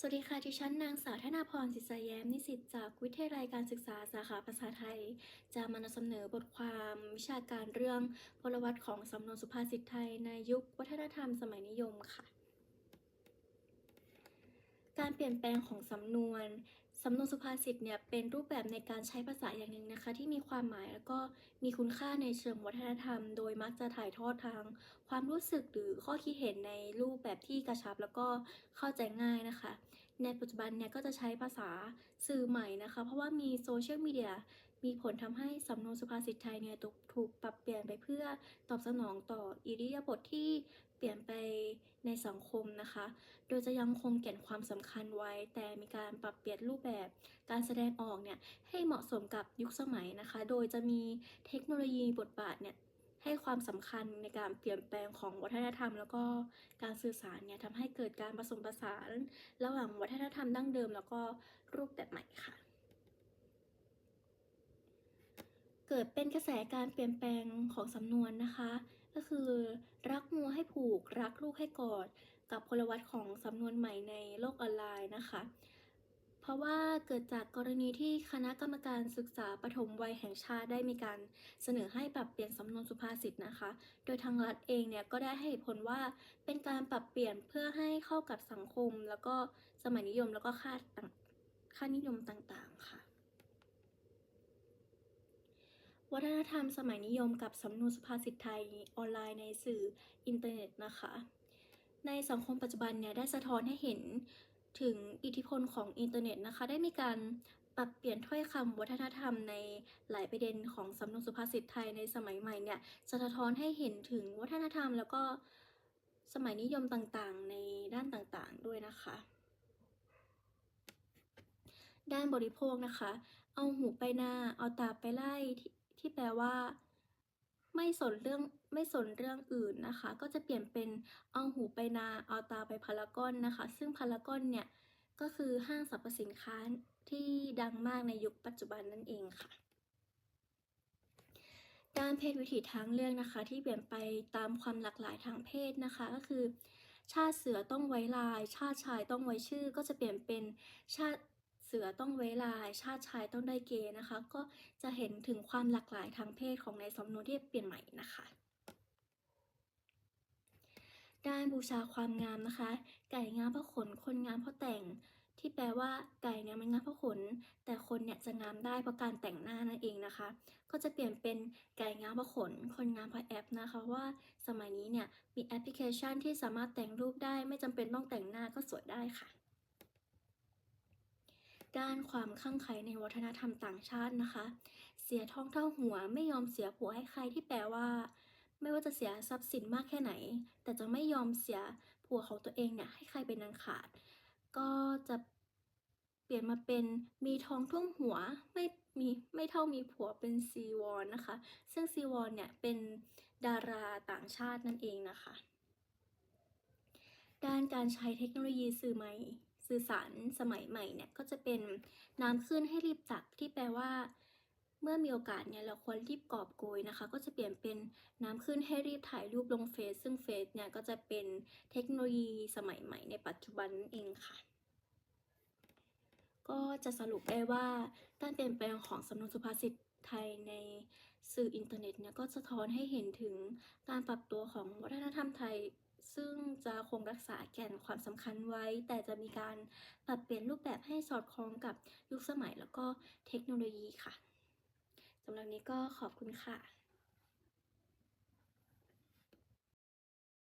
สวัสดีค่ะดิฉันนางสาวธนาพรศิษยแย้มนิสิตจากวิทยาลัยการศึกษาสาขาภาษาไทย จะมานำเสนอบทความวิชาการเรื่องพลวัตของสำนวนสุภาษิตไทยในยุควัฒนธรรมสมัยนิยมค่ะ การเปลี่ยนแปลงของสำนวน สำนวนสุภาษิตเนี่ยเป็นรูปแบบในการใช้ภาษาอย่างหนึ่งนะคะ ที่มีความหมายแล้วก็มีคุณค่าในเชิงวัฒนธรรม โดยมักจะถ่ายทอดทาง ความรู้สึกหรือข้อคิดเห็นในรูปแบบที่กระชับแล้วก็เข้าใจง่ายนะคะ ในปัจจุบันเนี่ยก็จะใช้ภาษาสื่อใหม่นะคะ เพราะว่ามีโซเชียลมีเดียมีผลทำให้สำนวนสุภาษิตไทยเนี่ยถูกถูกปรับเปลี่ยนไปเพื่อตอบสนองต่ออิริยาบถทที่เปลี่ยนไปในสังคมนะคะ โดยจะยังคงแก่นความสำคัญไว้ แต่มีการปรับเปลี่ยนรูปแบบ การแสดงออกเนี่ยให้เหมาะสมกับยุคสมัยนะคะ โดยจะมีเทคโนโลยีบทบาทเนี่ย ให้ความสำคัญในการเปลี่ยนแปลงของวัฒนธรรม แล้วก็การสื่อสารเนี่ยทำให้เกิดการผสมผสาน ระหว่างวัฒนธรรมดั้งเดิม แล้วก็รูปแบบใหม่ค่ะ เกิดเป็นกระแสการเปลี่ยนแปลงของสำนวนนะคะ ก็คือรักงัวให้ผูกรักลูกให้กอด กับพลวัตของสำนวนใหม่ในโลกออนไลน์นะคะ เพราะว่าเกิดจากกรณีที่คณะกรรมการศึกษาปฐมวัยแห่งชาติได้มีการเสนอให้ปรับเปลี่ยนสำนวนสุภาษิตนะคะ โดยทางรัฐเองเนี่ยก็ได้ให้เหตุผลว่าเป็นการปรับเปลี่ยนเพื่อให้เข้ากับสังคม แล้วก็สมัยนิยมแล้วก็ค่าต่างค่านิยมต่างๆค่ะ วัฒนธรรมสมัยนิยมกับสำนวนสุภาษิตไทยออนไลน์ในสื่ออินเทอร์เน็ตนะคะ ในสังคมปัจจุบันเนี่ยได้สะท้อนให้เห็น ถึงอิทธิพลของอินเทอร์เน็ตนะคะ ได้มีการปรับเปลี่ยนถ้อยคำวัฒนธรรมในหลายประเด็นของสำนวนสุภาษิตไทยในสมัยใหม่เนี่ยจะสะท้อนให้เห็นถึงวัฒนธรรม แล้วก็สมัยนิยมต่างๆ ในด้านต่างๆด้วยนะคะ ด้านบริโภคนะคะ เอาหูไปนาเอาตาไปไล่ที่ที่แปลว่า ไม่สนเรื่องไม่สนเรื่องอื่นนะคะ ก็จะเปลี่ยนเป็นเอาหูไปนาเอาตาไปพารากอนนะคะ ซึ่งพารากอนเนี่ยก็คือห้างสรรพสินค้าที่ดังมากในยุคปัจจุบันนั่นเองค่ะ ด้านเพศวิถีทางเลือกนะคะ ที่เปลี่ยนไปตามความหลากหลายทางเพศนะคะก็คือ ชาติเสือต้องไว้ลาย ชาติชายต้องไว้ชื่อ ก็จะเปลี่ยนเป็นชาติ เสือต้องไว้ลายชาติชายต้องได้เกย์นะคะ ก็จะเห็นถึงความหลากหลายทางเพศของในสำนวนที่เปลี่ยนใหม่นะคะด้านบูชาความงามนะคะ ไก่งามเพราะขน คนงามเพราะแต่ง ที่แปลว่าไก่เนี่ยมันงามเพราะขน แต่คนเนี่ยจะงามได้เพราะการแต่งหน้านั่นเองนะคะ ก็จะเปลี่ยนเป็นไก่งามเพราะขน คนงามเพราะแอปนะคะเพราะว่าสมัยนี้เนี่ยมีแอปพลิเคชันที่สามารถแต่งรูปได้ไม่จำเป็นต้องแต่งหน้าก็สวยได้ค่ะ ด้านความข้างใครในวัฒนธรรมต่างชาตินะคะ เสียท้องเท่าหัวไม่ยอมเสียผัวให้ใครที่แปลว่า ไม่ว่าจะเสียทรัพย์สินมากแค่ไหน แต่จะไม่ยอมเสียผัวของตัวเองเนี่ยให้ใครเป็นนันขาด ก็จะเปลี่ยนมาเป็นมีทองท่วมหัวไม่มีไม่เท่ามีผัวเป็นซีวอนนะคะ ซึ่งซีวอนเนี่ยเป็นดาราต่างชาตินั่นเองนะคะ ด้านการใช้เทคโนโลยีสื่อใหม่ สื่อสารสมัยใหม่เนี่ยก็จะเป็นน้ำขึ้นให้รีบตักที่แปลว่า เมื่อมีโอกาสเนี่ยเราควรรีบกอบโกยนะคะ ก็จะเปลี่ยนเป็นน้ำขึ้นให้รีบถ่ายรูปลงเฟซซึ่งเฟซเนี่ยก็จะเป็นเทคโนโลยีสมัยใหม่ในปัจจุบันนั่นเองค่ะก็จะสรุปได้ว่าการเปลี่ยนแปลงของสำนวนสุภาษิตไทยในสื่ออินเทอร์เน็ตเนี่ยก็สะท้อนให้เห็นถึงการปรับตัวของวัฒนธรรมไทย ซึ่งจะคงรักษาแก่นความสำคัญไว้ แต่จะมีการปรับเปลี่ยนรูปแบบให้สอดคล้องกับยุคสมัยแล้วก็เทคโนโลยีค่ะสำหรับนี้ก็ขอบคุณค่ะ